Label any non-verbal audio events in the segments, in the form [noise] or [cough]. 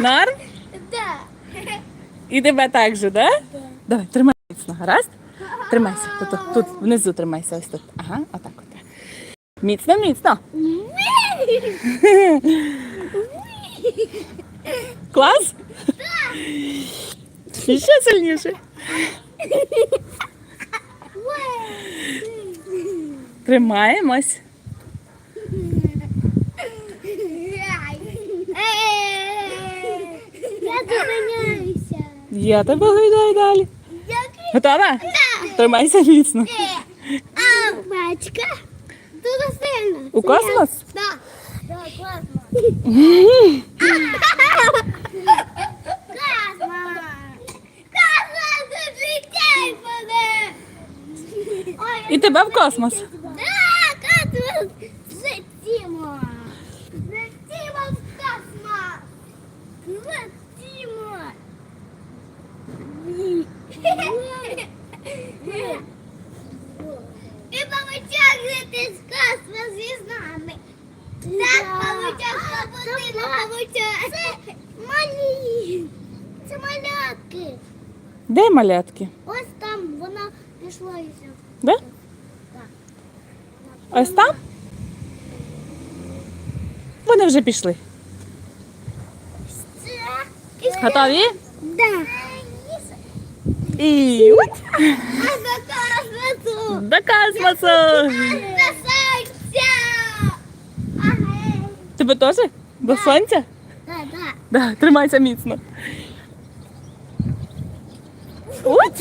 Норм? Да. І тебе так же, да? Давай, тримай міцно, гаразд? Тримайся. Тут, тут, тут внизу тримайся, ось тут. Ага, отак от. Міцно, міцно. Клас? І ще сильніше. Тримаємось. Зупиняюся. Я тебе гайдаю далі. Готова? Тримайся міцно. А, бачка. Дуже сильно. У космос? Так. Так, класно. Класно. Класно, зустрічай мене. І тебе в космос. Да, космос. Злетімо. Злетімо в космос. Злетімо. І павучок летить з космос із нами. Так, павучок, павучок. Це малі. Це малятки. Де малятки? Ось там вона пішла і все. Де? Так. Ось там? Вони вже пішли. Готові? Да. І от до космосу. до космосу. До сонця. Ага. Тебе теж? До сонця? Да, да. Да, тримайся міцно. От.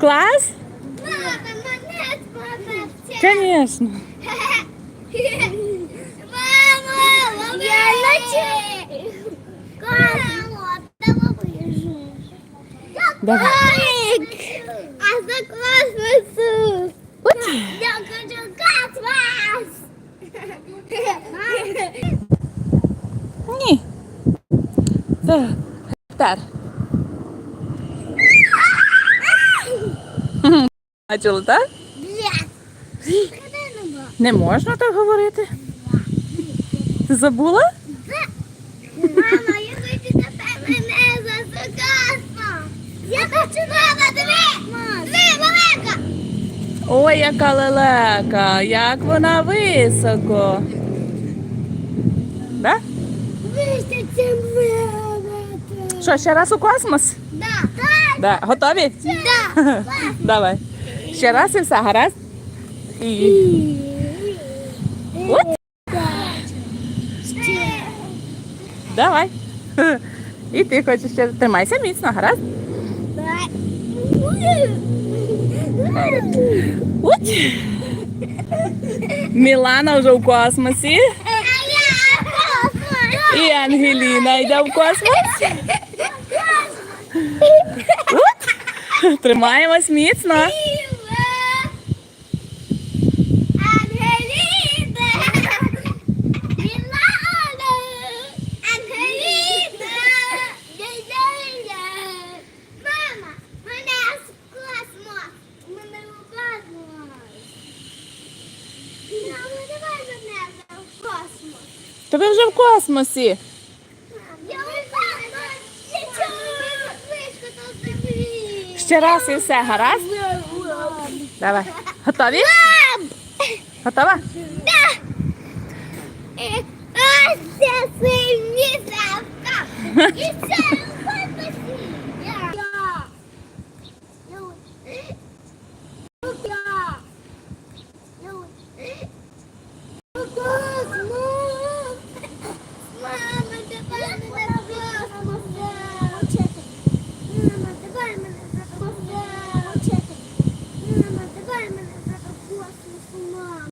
Клас? Мама, монет, [laughs] мама, Конечно. Мама, я наче. Мама, давай вижу. Давай. А за космосу. Я хочу космос. Ні. Це гектар. Бачила, так? Не можна так говорити. Ти забула? Мама, я хочу до тебе не за космос. Я хочу мама, диви. Диви, маленька. Ой, яка лелека, як вона високо. Да? Що, ще раз у космос? Да. Да. Готові? Да. [laughs] Давай. Ще раз і все, гаразд? І... От. Давай. [laughs] І ти хочеш ще. Тримайся міцно, гаразд? От. Мілана вже в космосі. І Ангеліна йде в космос. Тримаємось міцно. Мама, мене в космос. Мене в космос. Мама, давай мене в космос. То ви вже в космосі. Ще раз і все, гаразд? Давай. Готові? Готова? Да. [laughs]